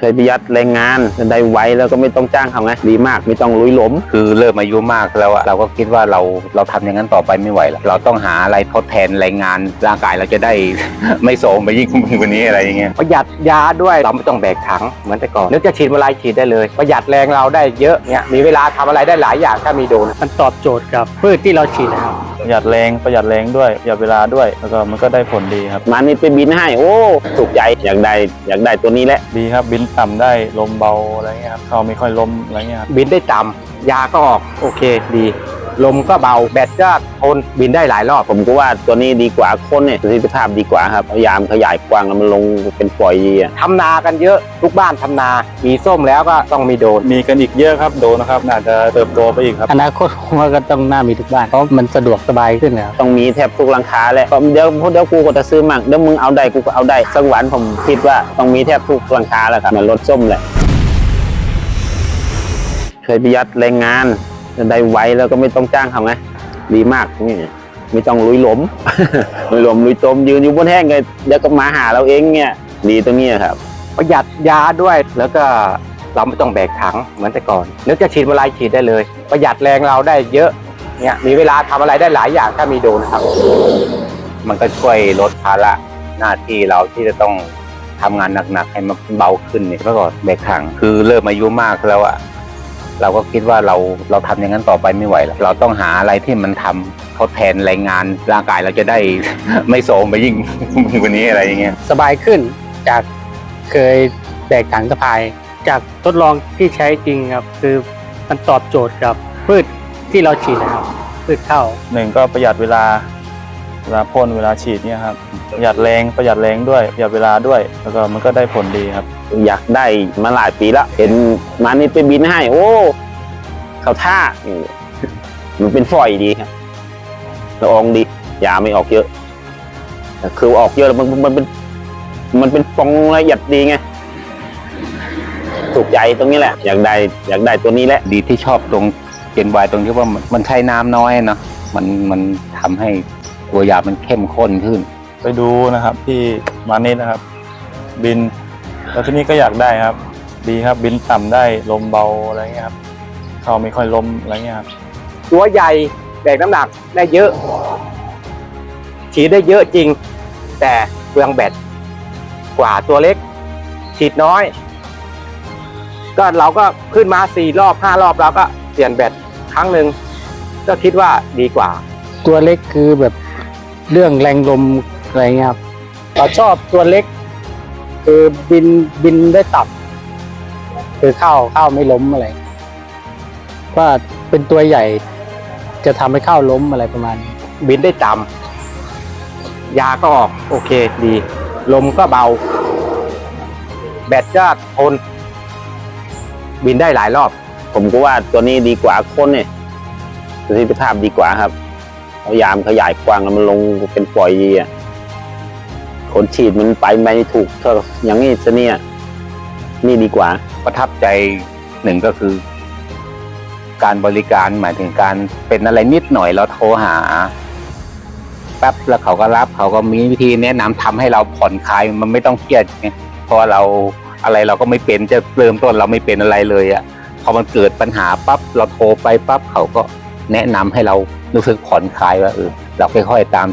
เคยประหยัดแรงงานได้ไวแล้วก็ไม่ต้องจ้างเขาไงดีมากไม่ต้องลุยหลม คือเริ่มอายุมากแล้วอะเราก็คิดว่าเราเราทำอย่างนั้นต่อไปไม่ไหวแล้วเราต้องหาอะไรทดแทนแรงงานร่างกายเราจะได้ ไม่โทรมไปยิ่งกว่านี้อะไรอย่างเงี้ยประหยัดยาด้วยเราไม่ต้องแบกถังเหมือนแต่ก่อนนึกจะฉีดเมื่อไรฉีดได้เลย ประหยัดแรงเราได้เยอะเนี่ยมีเวลาทำอะไรได้หลายอย่างถ้ามีโดรนมันตอบโจทย์กับพืชที่เราฉีดนะครับ ประหยัดแรงประหยัดแรงด้วยประหยัดเวลาด้วยแล้วก็มันก็ได้ผลดีครับมานี่ไปบินให้ โอ้ถูกใจอยากได้อยากได้ตัวนี้แหละดีครับ บินต่ำได้ลมเบาอะไรเงี้ยครับเขาไม่ค่อยล้มอะไรเงี้ยครับบินได้ต่ำยาก็ออกโอเคดี ลมก็เบาแบตก็ทนบินได้หลายรอบ ผมก็ว่าตัวนี้ดีกว่าคนเนี่ยประสิทธิภาพดีกว่าครับพยายามขยายกว้างแล้วมันลงเป็นปล่อยดีอะทำนากันเยอะทุกบ้านทำนา มีส้มแล้วก็ต้องมีโดรนมีกันอีกเยอะครับโดนนะครับน่าจะเติบโตไปอีกครับอนาคตผมว่าก็ต้องน่ามีทุกบ้านเพราะมันสะดวกสบายขึ้นแล้วต้องมีแทบทุกหลังคาแหละเพราะเดี๋ยวเดี๋ยวกูก็จะซื้อมั่งเดี๋ยวมึงเอาได้กูก็เอาได้สักวันผมคิดว่าต้องมีแทบทุกหลังคาแหละครับเหมือนรถส้มแหละเคยประหยัดแรงงาน ได้ไวแล้วก็ไม่ต้องจ้างเขาไงดีมากนี่ไม่ต้องลุยหลมลุยหลมลุยจมยืนอยู่บนแห้งเลยเดี๋ยวก็มาหาเราเองเนี่ยดีตรงนี้ครับประหยัดยาด้วยแล้วก็เราไม่ต้องแบกถังเหมือนแต่ก่อน นึกจะฉีดเมื่อไรฉีดได้เลย ประหยัดแรงเราได้เยอะเนี่ยมีเวลาทำอะไรได้หลายอย่างถ้ามีโดนะครับ มันก็ช่วยลดภาระหน้าที่เราที่จะต้องทำงานหนักๆให้มันเบาขึ้นเนี่ยเมื่อก่อนแบกถังคือเริ่มอายุมากแล้วอะ เราก็คิดว่าเราเราทำอย่างนั้นต่อไปไม่ไหวแล้วเราต้องหาอะไรที่มันทำทดแทนแรงงานร่างกายเราจะได้ไม่โทรมไปยิ่งกว่านี้อะไรอย่างเงี้ยสบายขึ้นจากเคยแบกถังสะพาย จากทดลองที่ใช้จริงครับ คือมันตอบโจทย์กับพืชที่เราฉีดนะครับพืชข้าวหนึ่งก็ประหยัดเวลา เวลาพ่นเวลาฉีดเนี่ยครับประหยัดแรงประหยัดแรงด้วยประหยัดเวลาด้วย แล้วก็มันก็ได้ผลดีครับ อยากได้มาหลายปีแล้วเห็นมานี่ไปบินให้ โอ้เขาท่านี่มันเป็นฝอยดีครับละอองดียาไม่ออกเยอะแต่คือออกเยอะแล้วมันมันเป็นมันเป็นฟองละเอียดดีไงถูกใจตรงนี้แหละ อยากได้อยากได้ตัวนี้แหละดีที่ชอบตรงเจนวายตรงที่ว่ามันมันใช้น้ำน้อยเนาะมันมันทำให้ ตัวยามันเข้มข้นขึ้น ไปดูนะครับที่มานิดนะครับ บินแล้วที่นี่ก็อยากได้ครับ ดีครับบินต่ำได้ลมเบาอะไรเงี้ยครับเขาไม่ค่อยล้มอะไรเงี้ยครับตัวใหญ่แบกน้ำหนักได้เยอะฉีดได้เยอะจริง แต่เปลืองแบตกว่าตัวเล็ก ฉีดน้อย ก็เราก็ขึ้นมาสี่รอบห้ารอบเราก็เปลี่ยนแบตครั้งหนึ่งก็คิดว่าดีกว่า ตัวเล็กคือแบบ เรื่องแรงลมอะไรเงี้ยครับเราชอบตัวเล็ก คือบินบินได้ต่ำคือข้าวข้าวไม่ล้มอะไรว่าเป็นตัวใหญ่ จะทำให้ข้าวล้มอะไรประมาณนี้บินได้ต่ำยาก็ออกโอเคดี ลมก็เบา แบตก็ทน บินได้หลายรอบ ผมก็ว่าตัวนี้ดีกว่าคนเนี่ยประสิทธิภาพดีกว่าครับ พยายามขยายกว้างแล้วมันลงเป็นปล่อยดีอะคนฉีดมันไปไม่ถูกเท่าอย่างนี้ซะเนี่ย นี่ดีกว่า ประทับใจหนึ่งก็คือ การบริการหมายถึงการเป็นอะไรนิดหน่อยเราโทรหาแป๊บแล้วเขาก็รับเขาก็มีวิธีแนะนำทำให้เราผ่อนคลายมันไม่ต้องเครียดไงเพราะเราอะไรเราก็ไม่เป็นจะเริ่มต้นเราไม่เป็นอะไรเลยอะพอมันเกิดปัญหาปั๊บเราโทรไปปั๊บเขาก็แนะนำให้เรา รู้สึกผ่อนคลายว่าเออเราค่อยๆตาม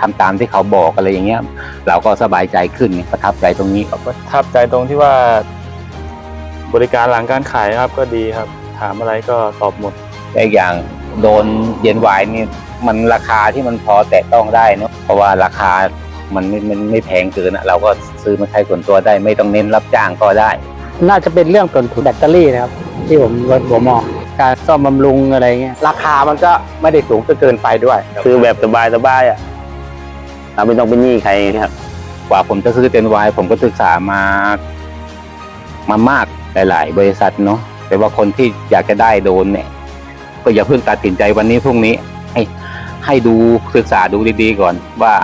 ทำตามที่เขาบอกอะไรอย่างเงี้ย เราก็สบายใจขึ้นไงประทับใจตรงนี้ประทับใจตรงที่ว่า บริการหลังการขายครับก็ดีครับ ถามอะไรก็ตอบหมดและอีกอย่างโดนเย็นหวายนี่มันราคาที่มันพอแตะต้องได้เนอะเพราะว่าราคามันไม่มันไม่แพงเกินอะเราก็ซื้อมาใช้ส่วนตัวได้ไม่ต้องเน้นรับจ้างก็ได้ น่าจะเป็นเรื่องต้นทุนแบตเตอรี่นะครับ ที่ผมผมมอง การซ่อมบำรุงอะไรเงี้ยราคามันก็ไม่ได้สูงจนเกินไปด้วยคือแบบสบายสบายๆอะเราไม่ต้องเป็นหนี้ใครครับกว่าผมจะซื้อเจนวายผมก็ศึกษามามามากหลาย ๆ บริษัทเนาะแต่ว่าคนที่อยากจะได้โดนเนี่ย ก็อย่าเพิ่งตัดสินใจวันนี้พรุ่งนี้ ให้ให้ดูศึกษาดูดีๆก่อนว่า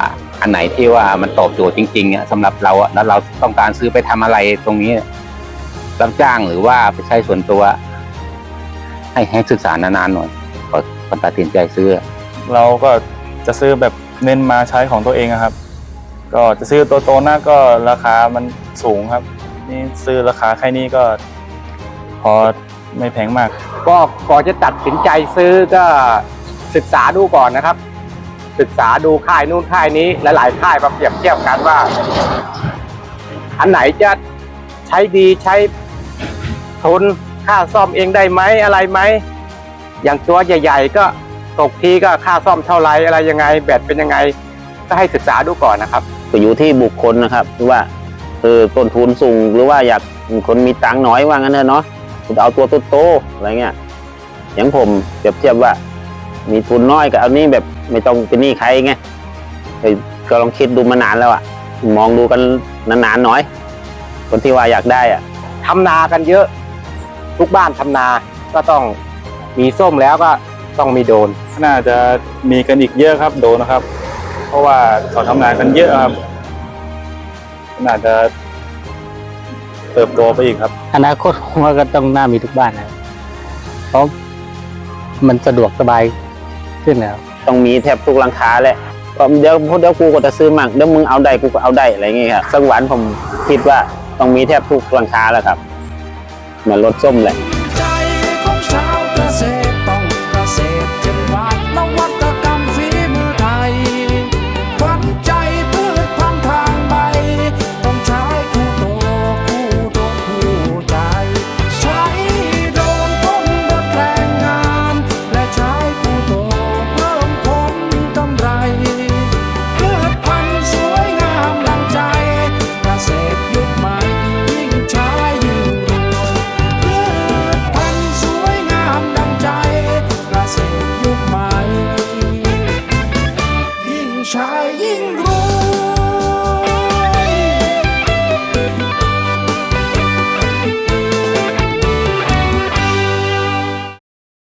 อันไหนที่ว่ามันตอบโจทย์จริงๆอะสำหรับเราอะแล้วเราต้องการซื้อไปทำอะไรตรงนี้รับจ้างหรือว่าไปใช้ส่วนตัว ให้ให้ศึกษานานๆหน่อยก่อนก่อนตัดสินใจซื้อ เราก็จะซื้อแบบเน้นมาใช้ของตัวเองอะครับ ก็จะซื้อตัวโตหน้าก็ราคามันสูงครับ นี่ซื้อราคาแค่นี้ก็ พอไม่แพงมาก ก็ก่อนจะตัดสินใจซื้อก็ศึกษาดูก่อนนะครับ ศึกษาดูค่ายนู่นค่ายนี้หลายๆค่ายมาเปรียบเทียบกันว่า อันไหนจะใช้ดีใช้ทน ค่าซ่อมเองได้ไหมอะไรไหมอย่างตัวใหญ่ ๆ ก็ตกทีก็ค่าซ่อมเท่าไรอะไรยังไง แบตเป็นยังไง ก็ให้ศึกษาดูก่อนนะครับก็อยู่ที่บุคคลนะครับว่าเออต้นทุนสูงหรือว่าอยากคนมีตังค์น้อยว่างั้นเถอะเนาะคุณเอาตัวโตๆอะไรเงี้ยอย่างผมเปรียบเทียบว่า มีทุนน้อยกับเอานี้แบบไม่ต้องเป็นหนี้ใครไงเอ้ยก็ลองคิดดูมานานแล้วอะมองดูกันนานๆหน่อย คนที่ว่าอยากได้อะทำนากันเยอะ ทุกบ้านทำนาก็ต้องมีส้มแล้วก็ต้องมีโดน น่าจะมีกันอีกเยอะครับโดนนะครับ เพราะว่าเขาทำงานกันเยอะครับน่าจะเติบโตไปอีกครับ อนาคตผมว่าก็ต้องน่ามีทุกบ้านนะครับเพราะมันสะดวกสบายขึ้นนะครับต้องมีแทบทุกหลังคาแหละก็เดี๋ยวเดี๋ยวกูก็จะซื้อมั่งเดี๋ยวมึงเอาได้กูก็เอาได้อะไรเงี้ยครับสักวันผมคิดว่าต้องมีแทบทุกหลังคาแล้วครับ เหมือนรสส้มแหละ